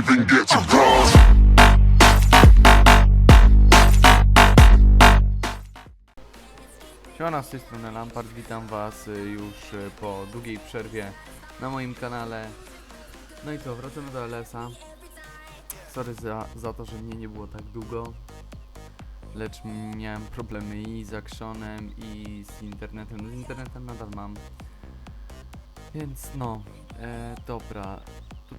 even get to cross. Siemana, z tej strony Lampard, witam was y, już y, po długiej przerwie na moim kanale. No i co, wracamy do LS-a. Sorry za, za to, że mnie nie było tak długo. Lecz miałem problemy i z Actionem i z internetem. Z internetem nadal mam. Więc no, e, dobra.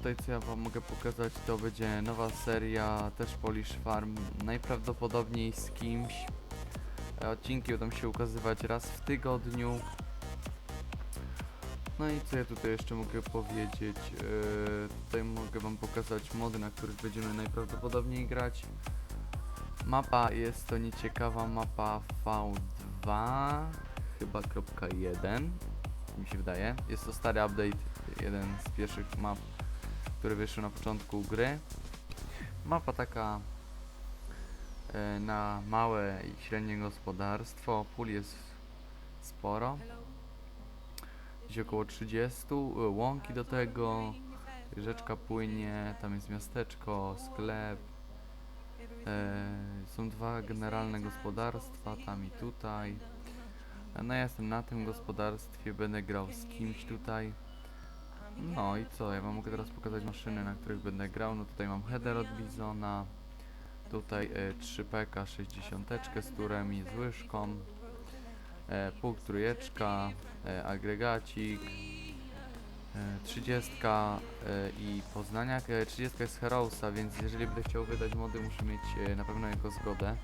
Tutaj co ja wam mogę pokazać to będzie nowa seria, też Polish Farm. Najprawdopodobniej z kimś. E, Odcinki będą się ukazywać raz w tygodniu. No i co ja tutaj jeszcze mogę powiedzieć? E, tutaj mogę wam pokazać mody, na których będziemy najprawdopodobniej grać. Mapa jest to nieciekawa mapa V2 chyba kropka .1 mi się wydaje. Jest to stary update, jeden z pierwszych map, który wyszły na początku gry. Mapa taka e, na małe i średnie gospodarstwo. Pól jest sporo. Gdzieś około 30. e, Łąki do tego. Rzeczka płynie, tam jest miasteczko, sklep. E, są dwa generalne gospodarstwa, tam i tutaj. No ja jestem na tym gospodarstwie, będę grał z kimś tutaj. No i co, ja wam mogę teraz pokazać maszyny, na których będę grał. No tutaj mam header od Bizona. Tutaj e, 3PK 60 z turem z łyżką. E, pół trójeczka, e, agregacik. E, 30 e, i Poznaniak. E, 30 jest Heroesa, więc jeżeli będę chciał wydać mody, muszę mieć e, na pewno jego zgodę.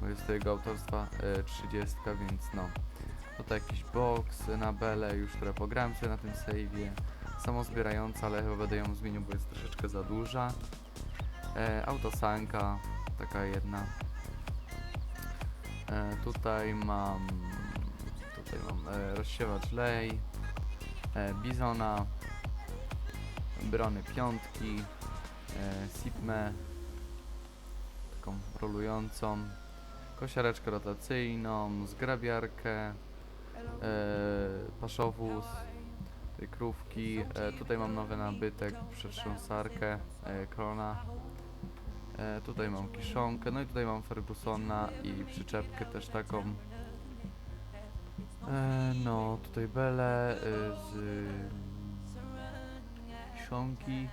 Bo jest to jego autorstwa e, 30, więc no. Tutaj jakiś box na belę, już które pograłem sobie na tym save'ie. Samozbierająca, ale chyba będę ją zmienił, bo jest troszeczkę za duża. E, autosanka, taka jedna. E, tutaj mam tutaj mam e, rozsiewacz lej, e, bizona, brony piątki, e, taką rolującą, kosiareczkę rotacyjną, zgrabiarkę, e, paszowóz, krówki, e, tutaj mam nowy nabytek, przetrząsarkę, e, krona, e, tutaj mam kiszonkę, no i tutaj mam Fergusona i przyczepkę też taką. E, no, tutaj belę e, z kiszonki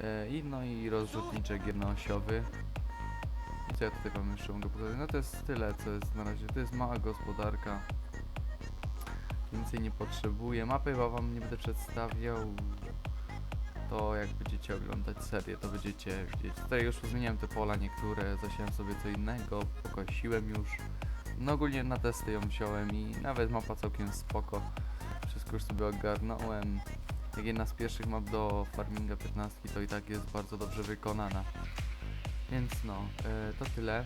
e, i no i rozrzutniczek jednoosiowy. Co ja tutaj wam jeszcze mogę pokazać? No to jest tyle, co jest na razie. To jest mała gospodarka. Więcej nie potrzebuję. Mapy chyba wam nie będę przedstawiał. To jak będziecie oglądać serię, to będziecie widzieć. Tutaj już zmieniałem te pola niektóre, zasiałem sobie co innego, pokosiłem już. No ogólnie na testy ją wziąłem i nawet mapa całkiem spoko. Wszystko już sobie ogarnąłem. Jak jedna z pierwszych map do Farminga 15 to i tak jest bardzo dobrze wykonana. Więc no, e, to tyle.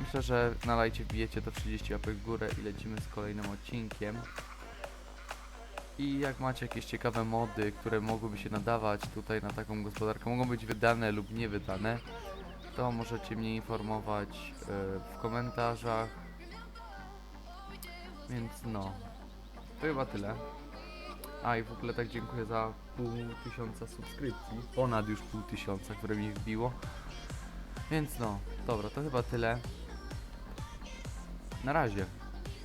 Myślę, że na lajcie wbijecie to 30 łapek w górę i lecimy z kolejnym odcinkiem. I jak macie jakieś ciekawe mody, które mogłyby się nadawać tutaj na taką gospodarkę, mogą być wydane lub nie wydane, to możecie mnie informować e, w komentarzach. Więc no, to chyba tyle. A i w ogóle tak dziękuję za pół tysiąca subskrypcji, ponad już pół tysiąca, które mi wbiło. Więc no, dobra, to chyba tyle. Na razie.